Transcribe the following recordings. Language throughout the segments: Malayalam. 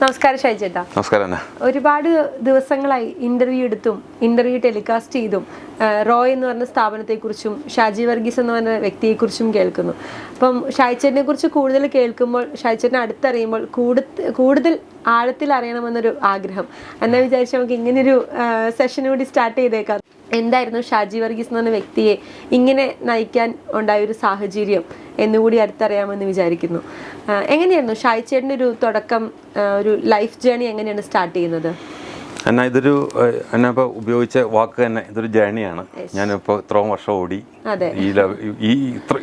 നമസ്കാരം ഷൈജേട്ടാ. നമസ്കാരം ഒരുപാട് ദിവസങ്ങളായി ഇന്റർവ്യൂ എടുത്തും ഇന്റർവ്യൂ ടെലികാസ്റ്റ് ചെയ്തും റോ റോയ് എന്ന് പറഞ്ഞ സ്ഥാപനത്തെക്കുറിച്ചും ഷാജി വർഗീസ് എന്ന് പറഞ്ഞ വ്യക്തിയെക്കുറിച്ചും കേൾക്കുന്നു. അപ്പം ഷായ്ച്ചേട്ടിനെ കുറിച്ച് കൂടുതൽ കേൾക്കുമ്പോൾ ഷായ്ച്ചേട്ടിനെ അടുത്തറിയുമ്പോൾ കൂടുതൽ കൂടുതൽ ആഴത്തിൽ അറിയണമെന്നൊരു ആഗ്രഹം. എന്നാ വിചാരിച്ച നമുക്ക് ഇങ്ങനൊരു സെഷൻ കൂടി സ്റ്റാർട്ട് ചെയ്തേക്കാം. എന്തായിരുന്നു ഷാജി വർഗീസ് എന്ന് പറഞ്ഞ വ്യക്തിയെ ഇങ്ങനെ നയിക്കാൻ ഉണ്ടായ ഒരു സാഹചര്യം എന്നുകൂടി അടുത്തറിയാമെന്ന് വിചാരിക്കുന്നു. എങ്ങനെയായിരുന്നു ഷായി ചേട്ടന്റെ ഒരു തുടക്കം ഒരു ലൈഫ് ജേണി എങ്ങനെയാണ് സ്റ്റാർട്ട് ചെയ്യുന്നത്? എന്നാ ഇതൊരു എന്നാ ഇപ്പോൾ ഉപയോഗിച്ച വാക്ക് തന്നെ ഇതൊരു ജേണിയാണ് ഞാനിപ്പോൾ ഇത്രയും വർഷം ഓടി ഈ ഈ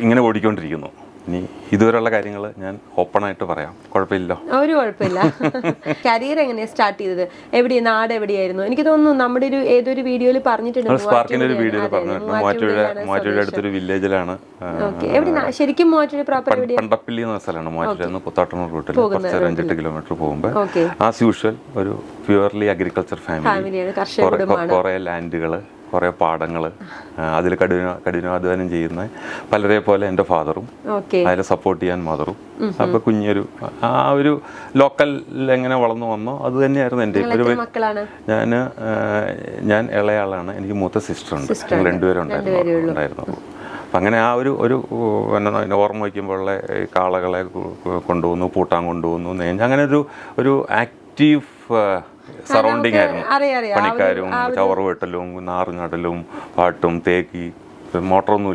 ഇങ്ങനെ ഓടിക്കൊണ്ടിരിക്കുന്നു. ഇനി ഇതുവരെയുള്ള കാര്യങ്ങൾ ഞാൻ ഓപ്പൺ ആയിട്ട് പറയാം. കുഴപ്പമില്ലല്ലോ? ഒരു കുഴപ്പമില്ല. കരിയർ എങ്ങനെയാണ് സ്റ്റാർട്ട് ചെയ്തത്? എവിടെ നാട് എവിടെയായിരുന്നു? എനിക്ക് തോന്നുന്നു നമ്മുടെ ഒരു ഏതൊരു വീഡിയോയിൽ പറഞ്ഞിട്ടുണ്ട് സ്പാർക്കിന്റെ ഒരു വീഡിയോയിൽ പറഞ്ഞിട്ടുണ്ട്. മൂവാറ്റുപുഴ മൂവാറ്റുപുഴ അടുത്തൊരു വില്ലേജിലാണ് ശരിക്കും മൂവാറ്റുപുഴ പ്രോപ്പർ എവിടെയാണ് പണ്ടപ്പള്ളി എന്ന സ്ഥലമാണ് മൂവാറ്റുപുഴ. നിന്ന് പുത്താട്ടണൂർ റൂട്ടിൽ കുറച്ച് അഞ്ചെട്ട് കിലോമീറ്റർ പോകുമ്പോൾ ആസ് യൂഷ്വൽ ഒരു പ്യുവർലി അഗ്രികൾച്ചർ ഫാമിലി ഫാമിലിയാണ് കർഷക കുടുംബമാണ്. കുറേ ലാൻഡുകൾ കുറേ പാഠങ്ങൾ അതിൽ കഠിന കഠിനാധ്വാനം ചെയ്യുന്ന പലരെ പോലെ എന്റെ ഫാദറും അതിൽ സപ്പോർട്ട് ചെയ്യാൻ മദറും. അപ്പോൾ കുഞ്ഞൊരു ആ ഒരു ലോക്കൽ എങ്ങനെ വളർന്നു വന്നോ അത് തന്നെയായിരുന്നു എന്റെ ഒരു ഞാൻ ഞാൻ ഇളയാളാണ്. എനിക്ക് മൂത്ത സിസ്റ്റർ ഉണ്ട് ഞങ്ങൾ രണ്ടുപേരും ഉണ്ടായിരുന്നു ഉണ്ടായിരുന്നു. അപ്പം അങ്ങനെ ആ ഒരു ഒരു എന്നാ ഓർമ്മ വയ്ക്കുമ്പോഴുള്ള കാളകളെ കൊണ്ടുപോകുന്നു പൂട്ടാൻ കൊണ്ടുപോകുന്നു അങ്ങനെ ഒരു ഒരു ആക്റ്റീവ് സറൗണ്ടിങ് ആയിരുന്നു. പണിക്കാരും ചവറ് വെട്ടലും നാറു നടലും പാട്ടും തേക്കി മോട്ടറൊന്നും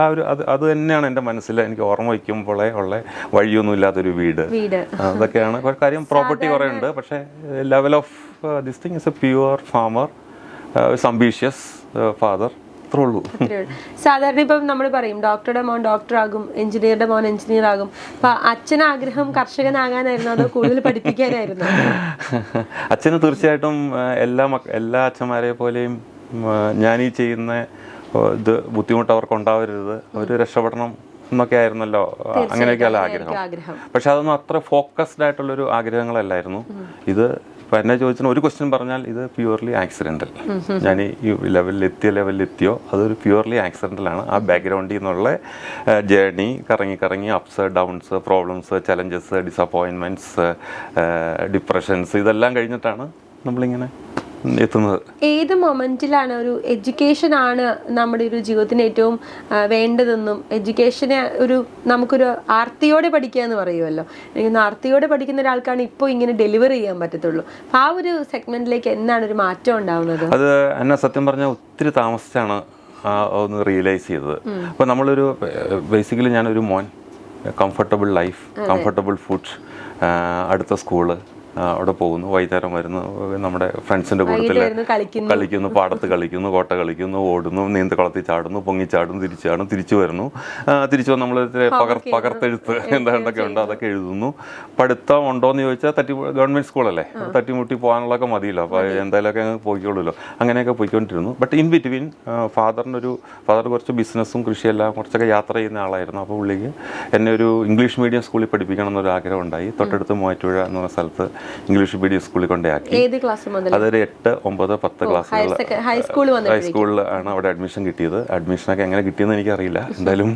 ആ ഒരു അത് അത് തന്നെയാണ് എന്റെ മനസ്സിൽ എനിക്ക് ഓർമ്മ വയ്ക്കുമ്പോഴേ ഉള്ള വഴിയൊന്നും ഇല്ലാത്തൊരു വീട്. അതൊക്കെയാണ്. കാര്യം പ്രോപ്പർട്ടി കുറേ ഉണ്ട് പക്ഷേ level of this thing is a pure farmer ambitious father അത്രേ ഉള്ളൂ സാധാരണ ഇപ്പം നമ്മൾ പറയും ഡോക്ടറുടെ മോൻ ഡോക്ടർ ആകും എഞ്ചിനീയറുടെ മോൻ എഞ്ചിനീയർ ആകും അപ്പൊ അച്ഛൻ ആഗ്രഹം കർഷകനാകാനായിരുന്നു അതോ കൂടുതൽ പഠിപ്പിക്കാനായിരുന്നു. അച്ഛന് തീർച്ചയായിട്ടും എല്ലാ എല്ലാ അച്ഛന്മാരെ പോലെയും ഞാൻ ഈ ചെയ്യുന്ന ഇത് ബുദ്ധിമുട്ട് അവർക്ക് ഉണ്ടാവരുത്. അവർ രക്ഷപ്പെടണം എന്നൊക്കെ ആയിരുന്നല്ലോ അങ്ങനെയൊക്കെയല്ല ആഗ്രഹം. പക്ഷെ അതൊന്നും അത്ര ഫോക്കസ്ഡ് ആയിട്ടുള്ളൊരു ആഗ്രഹങ്ങളല്ലായിരുന്നു. ഇത് ഇപ്പം എന്നെ ചോദിച്ചാൽ ഒരു ക്വസ്റ്റ്യൻ പറഞ്ഞാൽ ഇത് പ്യുവർലി ആക്സിഡന്റൽ ഞാൻ ഈ ലെവലിൽ എത്തിയ ലെവലിൽ എത്തിയോ? അതൊരു പ്യുവർലി ആക്സിഡന്റലാണ് ആ ബാക്ക്ഗ്രൗണ്ടിൽ നിന്നുള്ള ജേർണി കറങ്ങി കറങ്ങി ups downs problems challenges disappointments depressions ഇതെല്ലാം കഴിഞ്ഞിട്ടാണ് നമ്മളിങ്ങനെ എത്തുന്നത്? ഏത് മൊമെന്റിലാണ് ഒരു എഡ്യൂക്കേഷൻ ആണ് നമ്മുടെ ഒരു ജീവിതത്തിന് ഏറ്റവും വേണ്ടതെന്നും എഡ്യൂക്കേഷനെ ഒരു നമുക്കൊരു ആർത്തിയോടെ പഠിക്കുക എന്ന് പറയുമല്ലോ. എനിക്ക് ആർത്തിയോടെ പഠിക്കുന്ന ഒരാൾക്കാണ് ഇപ്പോൾ ഇങ്ങനെ ഡെലിവർ ചെയ്യാൻ പറ്റത്തുള്ളൂ. ആ ഒരു സെഗ്മെന്റിലേക്ക് എന്നാണ് ഒരു മാറ്റം ഉണ്ടാവുന്നത്? അത് എന്നെ സത്യം പറഞ്ഞാൽ ഒത്തിരി താമസിച്ചാണ് ഒന്ന് റിയലൈസ് ചെയ്തത്. അപ്പോൾ നമ്മളൊരു ബേസിക്കലി ഞാനൊരു മോൻ. കംഫർട്ടബിൾ ലൈഫ് കംഫർട്ടബിൾ ഫുഡ് അടുത്ത സ്കൂൾ അവിടെ പോകുന്നു. വൈകുന്നേരം വരുന്നു. നമ്മുടെ ഫ്രണ്ട്സിന്റെ കൂട്ടത്തിൽ കളിക്കുന്നു. പാടത്ത് കളിക്കുന്നു കോട്ട കളിക്കുന്നു ഓടുന്നു നീന്തക്കുളത്തിൽ ചാടുന്നു പൊങ്ങിച്ചാടുന്നു തിരിച്ചാടുന്നു തിരിച്ചു വരുന്നു. തിരിച്ചു വന്ന് നമ്മൾ പകർ പകർത്തെഴുത്ത് എന്താണ്ടൊക്കെ ഉണ്ട് അതൊക്കെ എഴുതുന്നു. പഠിത്തം ഉണ്ടോയെന്ന് ചോദിച്ചാൽ തട്ടി ഗവൺമെന്റ് സ്കൂളല്ലേ? തട്ടിമുട്ടി പോകാനുള്ളതൊക്കെ മതിയല്ലോ. അപ്പോൾ എന്തായാലൊക്കെ അങ്ങ് പോയിക്കോളൂല്ലോ അങ്ങനെയൊക്കെ പോയിക്കൊണ്ടിരുന്നു. ബട്ട് ഇൻ ബിറ്റ്വീൻ ഫാദറിനൊരു ഫാദർ കുറച്ച് ബിസിനസ്സും കൃഷിയെല്ലാം കുറച്ചൊക്കെ യാത്ര ചെയ്യുന്ന ആളായിരുന്നു. അപ്പോൾ പുള്ളിക്ക് എന്നെ ഒരു ഇംഗ്ലീഷ് മീഡിയം സ്കൂളിൽ പഠിപ്പിക്കണം എന്നൊരു ആഗ്രഹം ഉണ്ടായി. തൊട്ടടുത്ത് മൂവാറ്റുപുഴ എന്ന് പറഞ്ഞ സ്ഥലത്ത് ഇംഗ്ലീഷ് മീഡിയം സ്കൂളിൽ കൊണ്ടാക്കി ക്ലാസ് അതൊരു എട്ട് ഒമ്പത് പത്ത് ക്ലാസ്സുകൾ വന്നിട്ട് ഹൈസ്കൂളിൽ ആണ് അവിടെ അഡ്മിഷൻ കിട്ടിയത്. അഡ്മിഷനൊക്കെ എങ്ങനെ കിട്ടിയെന്ന് എനിക്കറിയില്ല. എന്തായാലും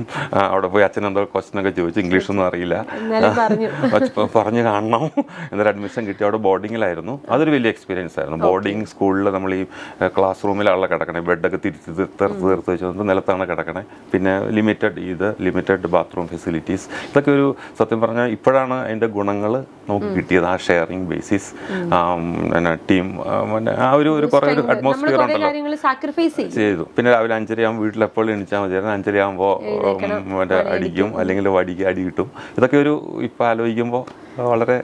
അവിടെ പോയി അച്ഛൻ എന്തോ ക്വസ്റ്റൻ ഒക്കെ ചോദിച്ചു. ഇംഗ്ലീഷൊന്നും അറിയില്ല. എന്നാലും പറഞ്ഞു. പറഞ്ഞു കാണണം. എന്നൊരു അഡ്മിഷൻ കിട്ടി അവിടെ ബോർഡിങ്ങിലായിരുന്നു അതൊരു വലിയ എക്സ്പീരിയൻസ് ആയിരുന്നു. ബോർഡിങ് സ്കൂളിൽ നമ്മൾ ഈ ക്ലാസ് റൂമിലാണല്ലോ കിടക്കണേ. ബെഡൊക്കെ തിരിച്ച് തീർത്ത് തീർത്ത് വെച്ച് നിലത്താണ് കിടക്കണേ. പിന്നെ ലിമിറ്റഡ് ഇത് ലിമിറ്റഡ് ബാത്റൂം ഫെസിലിറ്റീസ് ഇതൊക്കെ ഒരു സത്യം പറഞ്ഞാൽ ഇപ്പോഴാണ് അതിന്റെ ഗുണങ്ങൾ നമുക്ക് കിട്ടിയത്. ആ ഷെയറിങ് ബേസിസ് പിന്നെ ടീം ആ ഒരു ഒരു കുറേ ഒരു അറ്റ്മോസ്ഫിയർ ഉണ്ടല്ലോ. ചെയ്തു. പിന്നെ രാവിലെ അഞ്ചരയാകുമ്പോൾ വീട്ടിൽ എപ്പോഴും എണീച്ചാൽ മതിയായിരുന്നു അഞ്ചരയാകുമ്പോൾ മറ്റേ അടിക്കും അല്ലെങ്കിൽ വടിക്ക് അടി കിട്ടും. ഇതൊക്കെ ഒരു ഇപ്പം ആലോചിക്കുമ്പോൾ വളരെ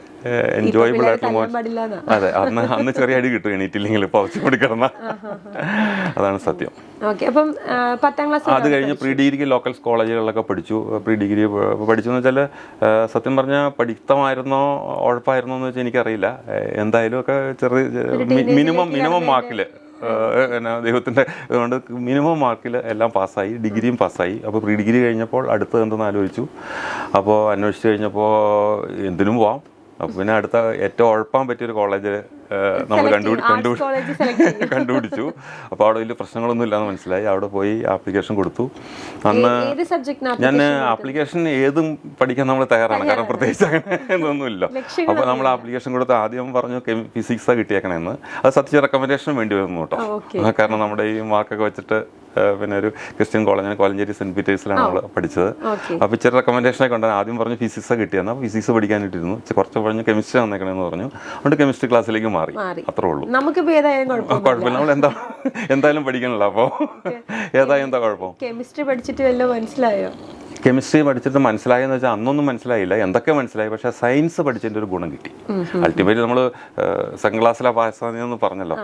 എൻജോയബിൾ ആയിട്ടുള്ള അതെ അന്ന് അന്ന് ചെറിയ അടി കിട്ടും എണീറ്റില്ലെങ്കിൽ പവച്ചു കൂടി കിടന്ന. അതാണ് സത്യം. അപ്പം പത്താം ക്ലാസ് അത് കഴിഞ്ഞ് പ്രീ ഡിഗ്രിക്ക് ലോക്കൽ കോളേജുകളിലൊക്കെ പഠിച്ചു. പ്രീ ഡിഗ്രി പഠിച്ചു എന്ന് വെച്ചാൽ സത്യം പറഞ്ഞാൽ പഠിത്തമായിരുന്നോ ഉഴപ്പായിരുന്നോ എന്ന് വെച്ചാൽ എനിക്കറിയില്ല ഏഹ് എന്തായാലും ഒക്കെ ചെറിയ മിനിമം മിനിമം മാർക്കിൽ എന്നാ ദൈവത്തിന്റെ അതുകൊണ്ട് മിനിമം മാർക്കിൽ എല്ലാം പാസ്സായി ഡിഗ്രിയും പാസ്സായി അപ്പോൾ പ്രീ ഡിഗ്രി കഴിഞ്ഞപ്പോൾ അടുത്ത് എന്തെന്ന് ആലോചിച്ചു. അപ്പോൾ അന്വേഷിച്ച് കഴിഞ്ഞപ്പോൾ എന്തിനും പോവാം. അപ്പോൾ പിന്നെ അടുത്ത ഏറ്റവും ഉഴപ്പാൻ പറ്റിയൊരു കോളേജ് നമ്മൾ കണ്ടുപിടി കണ്ടുപിടി കണ്ടുപിടിച്ചു. അപ്പോൾ അവിടെ വലിയ പ്രശ്നങ്ങളൊന്നും ഇല്ലാന്ന് മനസ്സിലായി. അവിടെ പോയി ആപ്ലിക്കേഷൻ കൊടുത്തു. അന്ന് ഞാൻ ആപ്ലിക്കേഷൻ ഏതും പഠിക്കാൻ നമ്മൾ തയ്യാറാണ്. കാരണം പ്രത്യേകിച്ച് അങ്ങനെ ഒന്നുമില്ല അപ്പോൾ നമ്മൾ ആപ്ലിക്കേഷൻ കൊടുത്ത് ആദ്യം പറഞ്ഞു ഫിസിക്സാണ് കിട്ടിയേക്കണെന്ന്. അത് സത്യ റെക്കമെൻഡേഷൻ വേണ്ടി വന്നു കേട്ടോ. കാരണം നമ്മുടെ ഈ മാർക്കൊക്കെ വെച്ചിട്ട് പിന്നെ ഒരു ക്രിസ്ത്യൻ കോളേജ് കോലഞ്ചേരി സെന്റ് പീറ്റേഴ്സിലാണ് നമ്മൾ പഠിച്ചത്. അപ്പോൾ ഇച്ചിരി റെക്കമെൻഡേഷനൊക്കെ ഉണ്ടായിരുന്നു ആദ്യം പറഞ്ഞു ഫിസിക്സ് കിട്ടിയെന്ന് അപ്പോൾ ഫിസിക്സ് പഠിക്കാനിട്ടിരുന്നു. കുറച്ച് പറഞ്ഞു കെമിസ്ട്രി വന്നേക്കണമെന്ന് പറഞ്ഞു. അതുകൊണ്ട് കെമിസ്ട്രി ക്ലാസ്സിലേക്ക് മാറി. അത്രേ ഉള്ളൂ. നമുക്ക് ഏതായാലും കുഴപ്പമില്ല. നമ്മൾ എന്താ എന്തായാലും പഠിക്കണല്ലോ അപ്പോൾ ഏതായാലും എന്താ കുഴപ്പം? കെമിസ്ട്രി പഠിച്ചിട്ട് വല്ലതും മനസ്സിലായോ? കെമിസ്ട്രി പഠിച്ചിട്ട് മനസ്സിലായെന്ന് വെച്ചാൽ അന്നൊന്നും മനസ്സിലായില്ല. എന്തൊക്കെ മനസ്സിലായി? പക്ഷേ സയൻസ് പഠിച്ചതിന്റെ ഒരു ഗുണം കിട്ടി. അൾട്ടിമേറ്റ് നമ്മൾ ക്ലാസ്സിലാണ് പാസ്സാന്ന് പറഞ്ഞല്ലോ.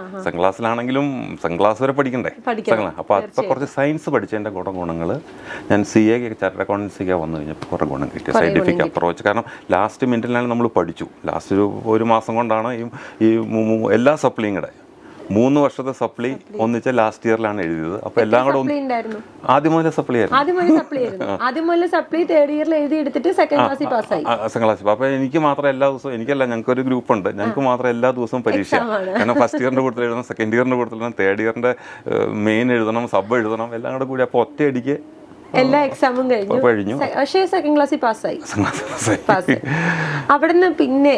സെക്കൻഡ് ക്ലാസ് വരെ പഠിക്കണ്ടേ? പഠിക്കണം. സെക്കൻഡ് അപ്പോൾ അപ്പോൾ കുറച്ച് സയൻസ് പഠിച്ചതിന്റെ ഗുണം ഗുണങ്ങൾ ഞാൻ സി എ ചാർട്ടർ അക്കൗണ്ടൻസിക്ക് വന്നു കഴിഞ്ഞപ്പോൾ കുറേ ഗുണം കിട്ടി. സയന്റിഫിക് അപ്രോച്ച് കാരണം ലാസ്റ്റ് മിനിറ്റിലാണ് നമ്മൾ പഠിച്ചു. ലാസ്റ്റ് ഒരു ഒരു മാസം കൊണ്ടാണ് ഈ ഈ എല്ലാ സപ്ലിയും കൂടെ മൂന്ന് വർഷത്തെ സപ്ലി ഒന്നിച്ച് ലാസ്റ്റ് ഇയറിലാണ് എഴുതിയത്. അപ്പൊ എല്ലാം കൂടെ ആദ്യം മുതലേ സപ്ലി ആയിരുന്നു. ആദ്യം സപ്ലി തേർഡ് ഇയറിൽ എഴുതി എടുത്തിട്ട് സെക്കൻഡ് ക്ലാസ്സിൽ പാസ്സായി സെക്കൻഡ് ക്ലാസ് അപ്പൊ എനിക്ക് മാത്രം എല്ലാ ദിവസവും എനിക്കല്ല ഞങ്ങൾക്ക് ഒരു ഗ്രൂപ്പ് ഉണ്ട്. ഞങ്ങൾക്ക് മാത്രം എല്ലാ ദിവസവും പരീക്ഷ. കാരണം ഫസ്റ്റ് ഇയറിന്റെ കൂടുതൽ എഴുതണം സെക്കൻഡ് ഇയറിന്റെ കൂടുതൽ എഴുതണം തേർഡ് ഇയറിന്റെ മെയിൻ എഴുതണം സബ് എഴുതണം എല്ലാം കൂടെ കൂടി. അപ്പോൾ ഒറ്റയടിക്ക് എല്ലാ എക്സാമും കഴിഞ്ഞു. കഴിഞ്ഞു. പക്ഷേ സെക്കൻഡ് ക്ലാസ്സിൽ പാസ്സായി. പാസ് അവിടുന്ന് പിന്നെ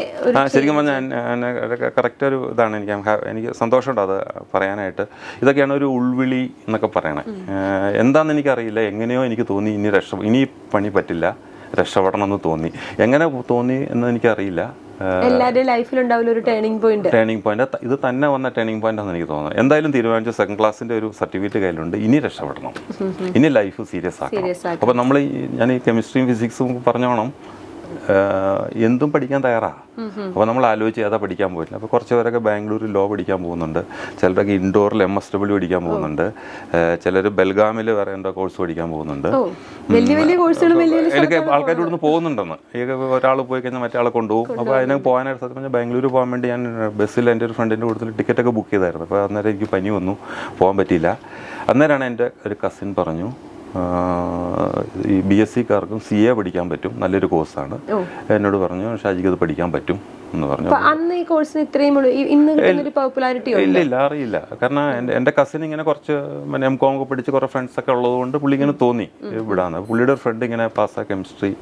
ശരിക്കും പറഞ്ഞാൽ കറക്റ്റ് ഒരു ഇതാണ് എനിക്ക്. എനിക്ക് സന്തോഷമുണ്ട് അത് പറയാനായിട്ട്. ഇതൊക്കെയാണ് ഒരു ഉൾവിളി എന്നൊക്കെ പറയണേ. എന്താണെന്ന് എനിക്കറിയില്ല. എങ്ങനെയോ എനിക്ക് തോന്നി. ഇനി രക്ഷ ഇനി പണി പറ്റില്ല. രക്ഷപ്പെടണം എന്ന് തോന്നി. എങ്ങനെ തോന്നി എന്ന് എനിക്കറിയില്ല. ഏഹ് എല്ലാവരുടെയും ലൈഫിൽ ഉണ്ടാവില്ല ഒരു ടേണിംഗ് പോയിന്റ് ടേണിംഗ് പോയിന്റ് ഇത് തന്നെ വന്ന ടേണിംഗ് പോയിന്റ് ആണെന്ന് എനിക്ക് തോന്നുന്നത് എന്തായാലും തീരുമാനിച്ചു സെക്കൻഡ് ക്ലാസ്സിന്റെ ഒരു സർട്ടിഫിക്കറ്റ് കയ്യിലുണ്ട്. ഇനി രക്ഷപ്പെടണം. ഇനി ലൈഫ് സീരിയസ് ആക്കണം. അപ്പോൾ നമ്മൾ ഞാൻ ഈ കെമിസ്ട്രിയും ഫിസിക്സും പറഞ്ഞോണം. എന്തും പഠിക്കാൻ തയ്യാറാണ് അപ്പോൾ നമ്മൾ ആലോചിച്ച് ഏതാ പഠിക്കാൻ പോയില്ല. അപ്പോൾ കുറച്ച് പേരൊക്കെ ബാംഗ്ലൂരിൽ ലോ പഠിക്കാൻ പോകുന്നുണ്ട്. ചിലരൊക്കെ ഇൻഡോറിൽ എം എസ് ഡബ്ല്യു പഠിക്കാൻ പോകുന്നുണ്ട്. ചിലർ ബെൽഗാമിൽ വേറെ എന്തോ കോഴ്സ് പഠിക്കാൻ പോകുന്നുണ്ട്. വലിയ വലിയ കോഴ്സുകൾ വലിയ വലിയ എനിക്ക് ആൾക്കാർ ഇവിടുന്ന് പോകുന്നുണ്ടെന്ന്. ഈ ഒരാൾ പോയി കഴിഞ്ഞാൽ മറ്റേ ആളെ കൊണ്ടുപോകും. അപ്പോൾ അതിനെ പോകാനായിട്ട് സത്യം പറഞ്ഞാൽ ബാംഗ്ലൂർ പോകാൻ വേണ്ടി ഞാൻ ബസ്സിൽ എന്റെ ഒരു ഫ്രണ്ടിന്റെ കൂടുതൽ ടിക്കറ്റൊക്കെ ബുക്ക് ചെയ്തായിരുന്നു. അപ്പോൾ അന്നേരം എനിക്ക് പനി വന്നു. പോകാൻ പറ്റിയില്ല. അന്നേരമാണ് എന്റെ ഒരു കസിൻ പറഞ്ഞു ഈ ബി എസ് സിക്കാർക്കും സി എ പഠിക്കാൻ പറ്റും. നല്ലൊരു കോഴ്സാണ്. എന്നോട് പറഞ്ഞു ഷാജിക്ക് അത് പഠിക്കാൻ പറ്റും. എന്ന് പറഞ്ഞു. അന്ന് ഈ കോഴ്സിന് ഇത്രയും ഇന്ന് പോപ്പുലാരിറ്റി ഇല്ല ഇല്ല അറിയില്ല. കാരണം എന്റെ കസിൻ ഇങ്ങനെ കുറച്ച് പിന്നെ എം കോം ഒക്കെ പഠിച്ച് കുറേ ഫ്രണ്ട്സ് ഒക്കെ ഉള്ളതുകൊണ്ട് പുള്ളി ഇങ്ങനെ തോന്നി. വിടാന്ന്. പുള്ളിയുടെ ഒരു ഫ്രണ്ട് ഇങ്ങനെ പാസ്സാ കെമിസ്ട്രി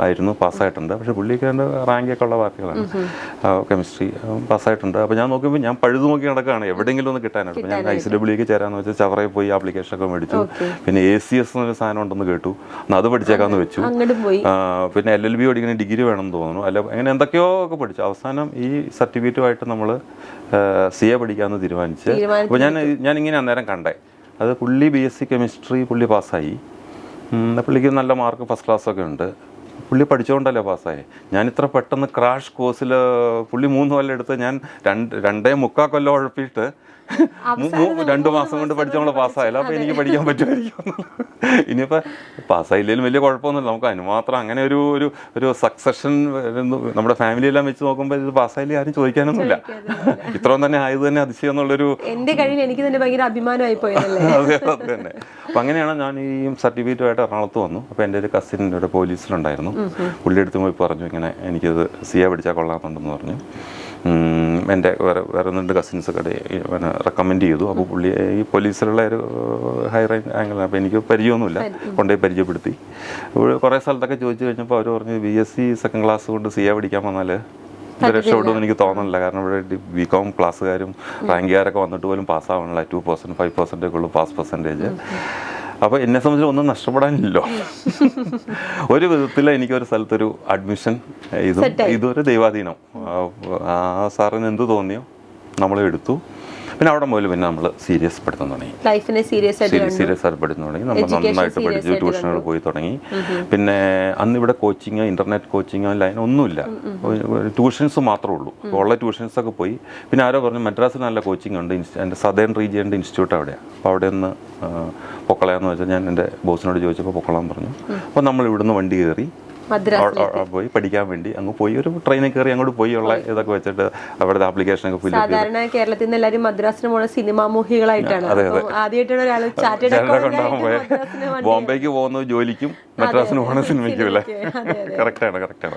ആയിരുന്നു പാസ്സായിട്ടുണ്ട്. പക്ഷെ പുള്ളിക്ക് എന്റെ റാങ്കൊക്കെ ഉള്ള പാർട്ടികളാണ് കെമിസ്ട്രി പാസ്സായിട്ടുണ്ട്. അപ്പോൾ ഞാൻ നോക്കുമ്പോൾ ഞാൻ പഴുതു നോക്കി നടക്കുകയാണ് എവിടെയെങ്കിലും ഒന്ന് കിട്ടാനായിട്ട്. ഞാൻ ഐ സി ഡബ്ല്യൂക്ക് ചേരാന്ന് വെച്ചാൽ ചവറയിൽ പോയി ആപ്ലിക്കേഷൻ ഒക്കെ മേടിച്ചു. പിന്നെ എ സി എസ് എന്നൊരു സാധനം ഉണ്ടെന്ന് കേട്ടു. എന്നാൽ അത് പഠിച്ചേക്കാന്ന് വെച്ചു. പിന്നെ എൽ എൽ ബി പഠിക്കുന്ന ഡിഗ്രി വേണമെന്ന് തോന്നുന്നു. അല്ല അങ്ങനെ എന്തൊക്കെയോ ഒക്കെ പഠിച്ചു. അവസാനം ഈ സർട്ടിഫിക്കറ്റുമായിട്ട് നമ്മൾ സി എ പഠിക്കാമെന്ന് തീരുമാനിച്ച്. അപ്പോൾ ഞാൻ ഞാൻ ഇങ്ങനെ അന്നേരം കണ്ടേ. അത് പുള്ളി ബി എസ് സി കെമിസ്ട്രി പുള്ളി പാസ്സായി പുള്ളിക്ക് നല്ല മാർക്ക് ഫസ്റ്റ് ക്ലാസ് ഒക്കെ ഉണ്ട്. പുള്ളി പഠിച്ചുകൊണ്ടല്ലേ പാസ്സായി? ഞാൻ ഇത്ര പെട്ടെന്ന് ക്രാഷ് കോഴ്സിൽ പുള്ളി മൂന്ന് കൊല്ലം എടുത്ത് ഞാൻ രണ്ട് രണ്ടേ മുക്കാ കൊല്ലം ഉഴപ്പിയിട്ട് രണ്ടു മാസം കൊണ്ട് പഠിച്ചോളെ പാസ്സായല്ലോ. അപ്പോൾ എനിക്ക് പഠിക്കാൻ പറ്റുമായിരിക്കും. ഇനിയിപ്പോൾ പാസ്സായില്ലെങ്കിലും വലിയ കുഴപ്പമൊന്നുമില്ല. നമുക്ക് അതിനുമാത്രം അങ്ങനെ ഒരു ഒരു ഒരു സക്സഷൻ നമ്മുടെ ഫാമിലിയെല്ലാം വെച്ച് നോക്കുമ്പോൾ ഇത് പാസ്സായില്ലേ ആരും ചോദിക്കാനൊന്നുമില്ല. ഇത്രയും തന്നെ ആയത് തന്നെ അതിശയം എന്നുള്ളൊരു എന്റെ കഴിയിൽ എനിക്ക് തന്നെ ഭയങ്കര അഭിമാനമായി പോയതല്ലേ? അതെ അത് തന്നെ. അപ്പം അങ്ങനെയാണ് ഞാൻ ഈ സർട്ടിഫിക്കറ്റുമായിട്ട് എറണാകുളത്ത് വന്നു. അപ്പോൾ എന്റെ ഒരു കസിൻ ഇവിടെ പോലീസിലുണ്ടായിരുന്നു. പുള്ളി അടുത്ത് പോയി പറഞ്ഞു ഇങ്ങനെ എനിക്കത് സി എ പഠിച്ചാൽ കൊള്ളാമെന്നുണ്ടെന്ന് പറഞ്ഞു. എന്റെ വേറെ വേറെ രണ്ട് കസിൻസ് ഒക്കെ ഡേ- പിന്നെ റെക്കമെൻഡ് ചെയ്തു. അപ്പോൾ പുള്ളി ഈ പോലീസിലുള്ള ഒരു ഹൈ റേഞ്ച് ആംഗിൾ അപ്പോൾ എനിക്ക് പരിചയമൊന്നുമില്ല. കൊണ്ടുപോയി പരിചയപ്പെടുത്തി. കുറേ സ്ഥലത്തൊക്കെ ചോദിച്ചു കഴിഞ്ഞപ്പോൾ അവർ പറഞ്ഞു B S C second class കൊണ്ട് സി എ പഠിക്കാൻ വന്നാൽ രക്ഷപ്പെടുമെന്ന് എനിക്ക് തോന്നുന്നില്ല കാരണം ഇവിടെ ബി കോം ക്ലാസ്സുകാരും റാങ്കുകാരൊക്കെ വന്നിട്ട് പോലും പാസ്സാവണില്ല ടു പെർസെന്റ് ഫൈവ് പെർസെന്റൊക്കെ ഉള്ളൂ പാസ് പെർസെന്റേജ് അപ്പോൾ എന്നെ സംബന്ധിച്ച് ഒന്നും നഷ്ടപ്പെടാനില്ലോ ഒരു വിധത്തിൽ എനിക്കൊരു സ്ഥലത്തൊരു അഡ്മിഷൻ ഇതും ഇതൊരു ദൈവാധീനം. ആ സാറിന് എന്ത് തോന്നിയോ നമ്മൾ എടുത്തു. പിന്നെ അവിടെ മുതൽ പിന്നെ നമ്മൾ സീരിയസ് പെടുത്താൻ തുടങ്ങി. ലൈഫിനെ സീരിയസ് ആയിട്ട് സീരിയസ് ആയിട്ട് പഠിത്തം തുടങ്ങി. നമ്മൾ നന്നായിട്ട് പഠിച്ചു. ട്യൂഷനുകൾ പോയി തുടങ്ങി. പിന്നെ അന്ന് ഇവിടെ കോച്ചിങ് ഇന്റർനെറ്റ് കോച്ചിങ് ലൈൻ ഒന്നുമില്ല ട്യൂഷൻസ് മാത്രമേ ഉള്ളൂ. അപ്പോൾ ഉള്ള ട്യൂഷൻസ് ഒക്കെ പോയി. പിന്നെ ആരോ പറഞ്ഞു മദ്രാസിൽ നല്ല കോച്ചിങ് ഉണ്ട്. എന്റെ സദേൺ റീജിയന്റെ ഇൻസ്റ്റിറ്റ്യൂട്ട് അവിടെയാണ് അപ്പോൾ അവിടെ നിന്ന് പൊക്കളയാന്ന് വെച്ചാൽ ഞാൻ എന്റെ ബോസിനോട് ചോദിച്ചപ്പോൾ പൊക്കളാൻ പറഞ്ഞു. അപ്പോൾ നമ്മൾ ഇവിടുന്ന് വണ്ടി കയറി പോയി പഠിക്കാൻ വേണ്ടി. അങ്ങ് പോയി ഒരു ട്രെയിനിൽ കയറി അങ്ങോട്ട് പോയി. ഉള്ള ഇതൊക്കെ വെച്ചിട്ട് അവിടുത്തെ ആപ്ലിക്കേഷൻ ഒക്കെ ഫില്ല് സാധാരണ കേരളത്തിൽ നിന്ന് എല്ലാവരും മദ്രാസിന് പോണ സിനിമാ മോഹികളായിട്ടാണ്. ആദ്യമായിട്ടാണ് ഒരാൾ ബോംബെക്ക് പോകുന്നത് ജോലിക്കും മദ്രാസിന് പോകുന്ന സിനിമയ്ക്കും. അല്ലേ കറക്റ്റാണ് കറക്റ്റാണ്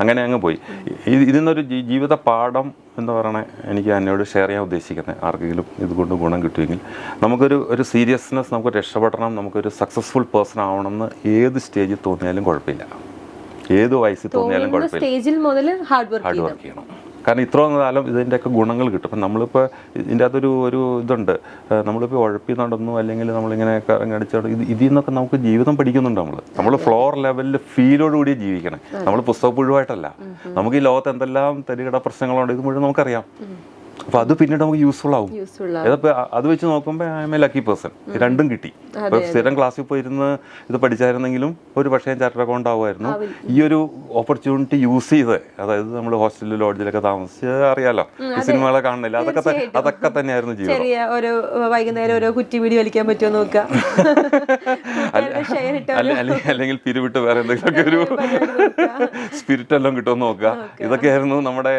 അങ്ങനെ അങ്ങ് പോയി. ഇത് ഇതിൽ നിന്നൊരു ജീ- ജീവിത പാഠം എന്ന് പറയണേ എനിക്ക് എന്നോട് ഷെയർ ചെയ്യാൻ ഉദ്ദേശിക്കുന്നത് ആർക്കെങ്കിലും ഇതുകൊണ്ട് ഗുണം കിട്ടുമെങ്കിൽ. നമുക്കൊരു ഒരു സീരിയസ്നെസ് നമുക്ക് രക്ഷപ്പെടണം നമുക്കൊരു സക്സസ്ഫുൾ പേഴ്സൺ ആവണമെന്ന് ഏത് സ്റ്റേജിൽ തോന്നിയാലും കുഴപ്പമില്ല. ഏത് വയസ്സിൽ തോന്നിയാലും കുഴപ്പമില്ല. സ്റ്റേജിൽ മുതൽ ഹാർഡ് വർക്ക് ഹാർഡ് വർക്ക് ചെയ്യണം. കാരണം ഇത്രയും കാലം ഇതിന്റെയൊക്കെ ഗുണങ്ങൾ കിട്ടും. അപ്പം നമ്മളിപ്പോൾ ഇതിന്റെ അകത്തൊരു ഒരു ഇതുണ്ട്. നമ്മളിപ്പോൾ ഉഴപ്പി നടന്നു അല്ലെങ്കിൽ നമ്മളിങ്ങനെ അടിച്ചു ഇത് ഇതിൽ നിന്നൊക്കെ നമുക്ക് ജീവിതം പഠിക്കുന്നുണ്ട് നമ്മൾ നമ്മൾ ഫ്ലോർ ലെവലിൽ ഫീലോട് ഫീലോടുകൂടി ജീവിക്കണം. നമ്മൾ പുസ്തക പുഴുവായിട്ടല്ല നമുക്ക് ഈ ലോകത്ത് എന്തെല്ലാം തരികിട പ്രശ്നങ്ങളുണ്ട് ഇത് മുഴുവൻ നമുക്കറിയാം. അപ്പോൾ അത് പിന്നീട് നമുക്ക് യൂസ്ഫുൾ ആവും. അത് വെച്ച് നോക്കുമ്പോൾ I M a lucky person രണ്ടും കിട്ടി. സ്ഥിരം ക്ലാസ്സിൽ പോയിരുന്ന് ഇത് പഠിച്ചായിരുന്നെങ്കിലും ഒരു പക്ഷേ ചാർട്ടർ അക്കൗണ്ട് ആവുമായിരുന്നു. ഈ ഒരു ഓപ്പർച്യൂണിറ്റി യൂസ് ചെയ്ത് അതായത് നമ്മൾ ഹോസ്റ്റലിൽ ലോഡ്ജിലൊക്കെ താമസിച്ച് അറിയാലോ. ഈ സിനിമകളെ കാണുന്നില്ല. അതൊക്കെ അതൊക്കെ തന്നെയായിരുന്നു ജീവിതം. ഒരു വൈകുന്നേരം കുറ്റി വീടി വലിക്കാൻ പറ്റുമോ നോക്കുക. അല്ലെങ്കിൽ പിരിവിട്ട് വേറെ എന്തെങ്കിലുമൊക്കെ ഒരു സ്പിരിറ്റ് എല്ലാം കിട്ടുമെന്ന് നോക്കുക. ഇതൊക്കെയായിരുന്നു നമ്മുടെ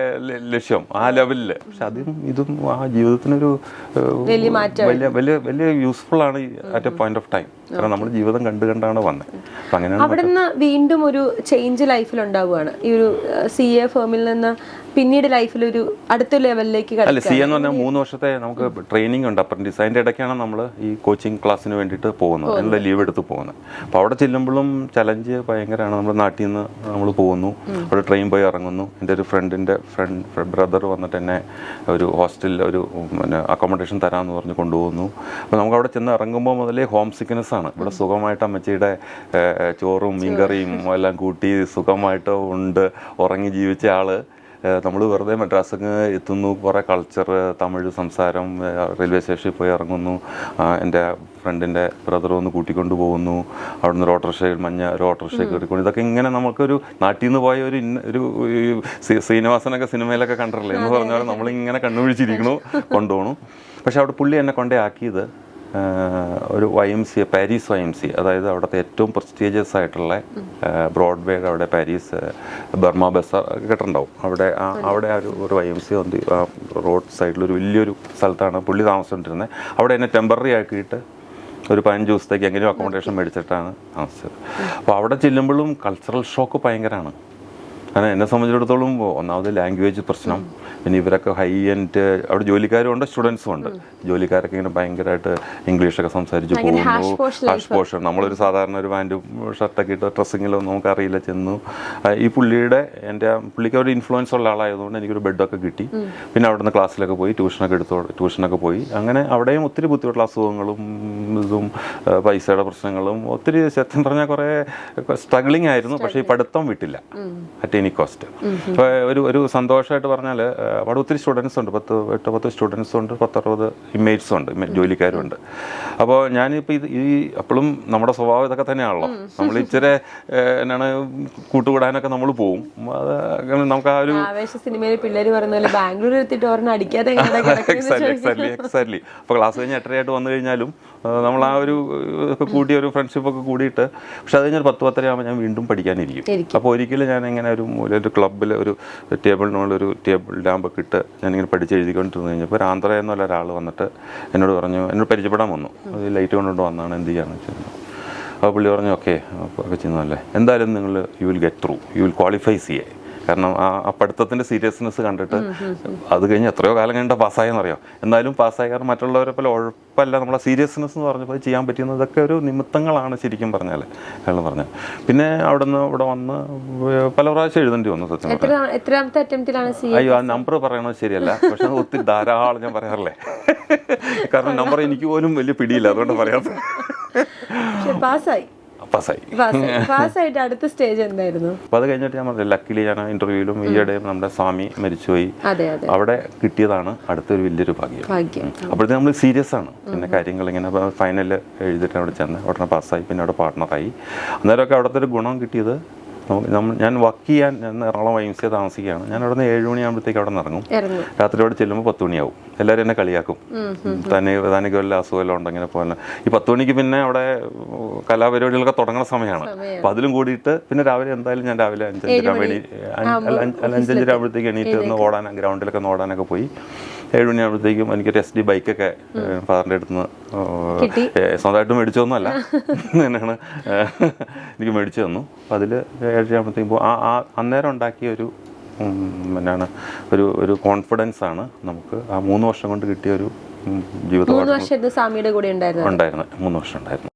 ലക്ഷ്യം ആ ലെവലിൽ പക്ഷെ അതും ഇതും ആ ജീവിതത്തിനൊരു വലിയ വലിയ വലിയ യൂസ്ഫുൾ ആണ് at a point of time കാരണം നമ്മൾ ജീവിതം കണ്ടു കണ്ടാണ് വന്നത് അപ്പൊ അങ്ങനെയാണ് അവിടെ നിന്ന് വീണ്ടും ഒരു ചേഞ്ച് ലൈഫിൽ ഉണ്ടാവുകയാണ്. ഈ ഒരു സി എ ഫേമിൽ നിന്ന് പിന്നീട് ലൈഫിൽ ഒരു അടുത്ത ലെവലിലേക്ക് അല്ല സി എന്ന് പറഞ്ഞാൽ മൂന്ന് വർഷത്തെ നമുക്ക് ട്രെയിനിങ് ഉണ്ട്. അപ്രന്റീസ് അതിന്റെ ഇടയ്ക്കാണ് നമ്മൾ ഈ കോച്ചിങ് ക്ലാസ്സിന് വേണ്ടിയിട്ട് പോകുന്നത്. അതിന്റെ ലീവ് എടുത്ത് പോകുന്നത്. അപ്പോൾ അവിടെ ചെല്ലുമ്പോഴും ചലഞ്ച് ഭയങ്കരമാണ്. നമ്മുടെ നാട്ടിൽ നിന്ന് നമ്മൾ പോകുന്നു. അവിടെ ട്രെയിൻ പോയി ഇറങ്ങുന്നു. എന്റെ ഒരു ഫ്രണ്ടിന്റെ ഫ്രണ്ട് ബ്രദർ വന്നിട്ട് എന്നെ ഒരു ഹോസ്റ്റലിൽ ഒരു പിന്നെ അക്കോമഡേഷൻ തരാമെന്ന് പറഞ്ഞ് കൊണ്ടുപോകുന്നു. അപ്പോൾ നമുക്ക് അവിടെ ചെന്ന് ഇറങ്ങുമ്പോൾ മുതലേ ഹോം സിക്നെസ് ആണ് ഇവിടെ സുഖമായിട്ട് അമ്മച്ചിയുടെ ചോറും മീൻകറിയും എല്ലാം കൂട്ടി സുഖമായിട്ട് ഉണ്ട്. ഉറങ്ങി ജീവിച്ച ആൾ. നമ്മൾ വെറുതെ മദ്രാസിങ് എത്തുന്നു. കുറേ കൾച്ചർ തമിഴ് സംസാരം റെയിൽവേ സ്റ്റേഷനിൽ പോയി ഇറങ്ങുന്നു. എന്റെ ഫ്രണ്ടിന്റെ ബ്രദർ ഒന്ന് കൂട്ടിക്കൊണ്ട് പോകുന്നു. അവിടുന്ന് ഒരു ഓട്ടോറിക്ഷയിൽ മഞ്ഞ ഒരു ഓട്ടോറിക്ഷ കയറിക്കൊണ്ട് ഇതൊക്കെ ഇങ്ങനെ നമുക്കൊരു നാട്ടിൽ നിന്ന് പോയ ഒരു ഇന്ന ഒരു ശ്രീനിവാസനൊക്കെ സിനിമയിലൊക്കെ കണ്ടിട്ടില്ലേ? എന്ന് പറഞ്ഞാൽ നമ്മളിങ്ങനെ കണ്ണുപിടിച്ചിരിക്കണു കൊണ്ടുപോകണു പക്ഷെ അവിടെ പുള്ളി എന്നെ കൊണ്ടേ ആക്കിയത് ഒരു Y M C Paris Y M C അതായത് അവിടുത്തെ ഏറ്റവും പ്രസ്റ്റീജിയസ് ആയിട്ടുള്ള ബ്രോഡ്വേയുടെ അവിടെ പാരീസ് ബർമ ബസാർ കേട്ടിട്ടുണ്ടാവും അവിടെ ആ- അവിടെ ആ ഒരു ഒരു വൈ എം സി ഉണ്ട്. ആ റോഡ് സൈഡിൽ ഒരു വലിയൊരു സ്ഥലത്താണ് പുള്ളി താമസിച്ചുകൊണ്ടിരുന്നത്. അവിടെ എന്നെ ടെമ്പററി ആക്കിയിട്ട് ഒരു പതിനഞ്ച് ദിവസത്തേക്ക് എങ്ങനെയും അക്കോമഡേഷൻ മേടിച്ചിട്ടാണ് താമസിച്ചത്. അപ്പോൾ അവിടെ ചെല്ലുമ്പോഴും കൾച്ചറൽ ഷോക്ക് ഭയങ്കരമാണ്. കാരണം എന്നെ സംബന്ധിച്ചിടത്തോളം ഒന്നാമത് ലാംഗ്വേജ് പ്രശ്നം. പിന്നെ ഇവരൊക്കെ ഹൈ എൻഡ് അവിടെ ജോലിക്കാരും ഉണ്ട്. സ്റ്റുഡൻസും ഉണ്ട് ജോലിക്കാരൊക്കെ ഇങ്ങനെ ഭയങ്കരമായിട്ട് ഇംഗ്ലീഷൊക്കെ സംസാരിച്ച് പോകുന്നു. ഹാഷ് പോഷൻ നമ്മളൊരു സാധാരണ ഒരു പാന്റും ഷർട്ടൊക്കെ ഇട്ട് ഡ്രസ്സിങ്ങിലൊന്നും നമുക്കറിയില്ല ചെന്നു. ഈ പുള്ളിയുടെ എന്റെ പുള്ളിക്ക് ഒരു ഇൻഫ്ലുവൻസ് ഉള്ള ആളായതുകൊണ്ട് എനിക്കൊരു ബെഡൊക്കെ കിട്ടി. പിന്നെ അവിടുന്ന് ക്ലാസ്സിലൊക്കെ പോയി ട്യൂഷനൊക്കെ എടുത്തോ ട്യൂഷനൊക്കെ പോയി. അങ്ങനെ അവിടെയും ഒത്തിരി ബുദ്ധിമുട്ടുള്ള അസുഖങ്ങളും ഇതും പൈസയുടെ പ്രശ്നങ്ങളും ഒത്തിരി സത്യം പറഞ്ഞാൽ കുറേ സ്ട്രഗ്ലിംഗ് ആയിരുന്നു. പക്ഷേ ഈ പഠിത്തം വിട്ടില്ല. അറ്റ് എനി കോസ്റ്റ് അപ്പോൾ ഒരു ഒരു സന്തോഷമായിട്ട് പറഞ്ഞാൽ അവിടെ ഒത്തിരി സ്റ്റുഡൻസ് ഉണ്ട്. പത്ത് എട്ട് പത്ത് സ്റ്റുഡൻസ് ഉണ്ട് പത്തറുപത് ഇമേജ്സും ഉണ്ട് ജോലിക്കാരുണ്ട്. അപ്പോൾ ഞാനിപ്പോൾ ഇത് ഈ അപ്പോഴും നമ്മുടെ സ്വഭാവം ഇതൊക്കെ തന്നെയാണല്ലോ. നമ്മൾ ഇച്ചിരി എന്നാണ് കൂട്ടുകൂടാനൊക്കെ നമ്മൾ പോവും. അത് നമുക്ക് ആ ഒരു സിനിമയിൽ പറയുന്ന പോലെ ബാംഗ്ലൂർ എത്തിയിട്ട് ഒരെണ്ണം അടിക്കാതെ എക്സാക്ട്ലി എക്സാക്ട്ലി അപ്പോൾ ക്ലാസ് കഴിഞ്ഞ് എട്ടരയായിട്ട് വന്നു കഴിഞ്ഞാലും നമ്മൾ ആ ഒരു ഒക്കെ കൂടിയ ഒരു ഫ്രണ്ട്ഷിപ്പ് ഒക്കെ കൂടിയിട്ട് പക്ഷെ അത് കഴിഞ്ഞൊരു പത്ത് പത്തര ആകുമ്പോൾ ഞാൻ വീണ്ടും പഠിക്കാനിരിക്കും. അപ്പോൾ ഒരിക്കലും ഞാൻ ഇങ്ങനെ ഒരു മൂല ഒരു ക്ലബ്ബിൽ ഒരു ടേബിളിനുള്ള ഒരു ടേബിൾ ലാമ്പൊക്കെ ഇട്ട് ഞാനിങ്ങനെ പഠിച്ച് എഴുതിക്കൊണ്ടിരുന്നു കഴിഞ്ഞപ്പോൾ ഒരു ആന്ധ്ര എന്നുള്ള ഒരാൾ വന്നിട്ട് എന്നോട് പറഞ്ഞു എന്നോട് പരിചയപ്പെടാൻ വന്നു. അത് ലൈറ്റ് കൊണ്ടുകൊണ്ട് വന്നാണ് എന്ത് ചെയ്യാന്ന് വെച്ചാൽ അപ്പോൾ പുള്ളി പറഞ്ഞു ഓക്കെ അപ്പോൾ ഒക്കെ ചെയ്യുന്നതല്ലേ. എന്തായാലും നിങ്ങൾ you will get through you will qualify ചെയ്യേ കാരണം ആ ആ പഠിത്തത്തിന്റെ സീരിയസ്നെസ് കണ്ടിട്ട് അത് കഴിഞ്ഞ് എത്രയോ കാലം കഴിഞ്ഞിട്ട് പാസ്സായെന്നറിയോ? എന്നാലും പാസ്സായി കാരണം മറ്റുള്ളവരെ പോലെ ഉഴപ്പല്ല. നമ്മളെ സീരിയസ്നെസ് എന്ന് പറഞ്ഞപ്പോൾ ചെയ്യാൻ പറ്റുന്നത് ഇതൊക്കെ ഒരു നിമിത്തങ്ങളാണ് ശരിക്കും പറഞ്ഞാൽ എന്ന് പറഞ്ഞത്. പിന്നെ അവിടെ നിന്ന് ഇവിടെ വന്ന് പല പ്രാവശ്യം എഴുതേണ്ടി വന്നു സത്യം അയ്യോ ആ നമ്പർ പറയണത് ശരിയല്ല. പക്ഷെ അത് ഒത്തിരി ധാരാളം ഞാൻ പറയാറില്ലേ? കാരണം നമ്പർ എനിക്ക് പോലും വലിയ പിടിയില്ല. അതുകൊണ്ട് പറയാത്ത പക്ഷെ പാസ്സായി. പാസ്സായി. പാസ്സായി. പാസ്സായിട്ട് അടുത്ത സ്റ്റേജ് എന്തായിരുന്നു? അപ്പോൾ അത് കഴിഞ്ഞിട്ട് ഞാൻ ലക്കിലി ഞാൻ ഇന്റർവ്യൂവിലും ഈയിടെയും നമ്മുടെ സ്വാമി മരിച്ചുപോയി. അവിടെ കിട്ടിയതാണ് അടുത്തൊരു വലിയൊരു ഭാഗ്യം. അപ്പോഴത്തേക്ക് നമ്മൾ സീരിയസ് ആണ്. പിന്നെ കാര്യങ്ങൾ ഇങ്ങനെ ഫൈനൽ എഴുതിയിട്ട് അവിടെ ചെന്ന് ഉടനെ പാസ്സായി പിന്നെ അവിടെ പാർട്ട്ണറായി അന്നേരമൊക്കെ അവിടുത്തെ ഒരു ഗുണം കിട്ടിയത് നമ്മൾ ഞാൻ വർക്ക് ചെയ്യാൻ ഞാൻ എറണാകുളം വൈംസിയെ താമസിക്കുകയാണ്. ഞാൻ അവിടെ നിന്ന് ഏഴ് മണിയാകുമ്പോഴത്തേക്ക് അവിടെ നിന്ന് ഇറങ്ങും. രാത്രി അവിടെ ചെല്ലുമ്പോൾ പത്ത് മണിയാവും. എല്ലാവരും എന്നെ കളിയാക്കും. തന്നെ തനിക്ക് വല്ല അസുഖമെല്ലാം ഉണ്ട് അങ്ങനെ പോലെ. ഈ പത്ത് മണിക്ക് പിന്നെ അവിടെ കലാപരിപാടികളൊക്കെ തുടങ്ങുന്ന സമയമാണ്. അപ്പം അതിലും കൂടിയിട്ട് പിന്നെ രാവിലെ എന്തായാലും ഞാൻ രാവിലെ അഞ്ചഞ്ചര മണി അഞ്ചഞ്ചര ആകുമ്പോഴത്തേക്ക് എണീറ്റ് ഒന്ന് ഓടാൻ ഗ്രൗണ്ടിലൊക്കെ ഒന്ന് ഓടാനൊക്കെ പോയി. ഏഴ് മണിയാകുമ്പോഴത്തേക്കും എനിക്കൊരു എസ് ഡി ബൈക്കൊക്കെ ഫാദറിന്റെ അടുത്ത് നിന്ന്. സ്വന്തമായിട്ട് മേടിച്ചൊന്നുമല്ല തന്നെയാണ് എനിക്ക് മേടിച്ചു തന്നു. അപ്പം അതിൽ ഏഴരയാകുമ്പോഴത്തേക്കും ആ ആ അന്നേരം ഉണ്ടാക്കിയ ഒരു എന്നാണ് ഒരു ഒരു കോൺഫിഡൻസ് ആണ് നമുക്ക് ആ മൂന്ന് വർഷം കൊണ്ട് കിട്ടിയ ഒരു ജീവിതം ഉണ്ടായിരുന്നു മൂന്ന് വർഷം ഉണ്ടായിരുന്നു.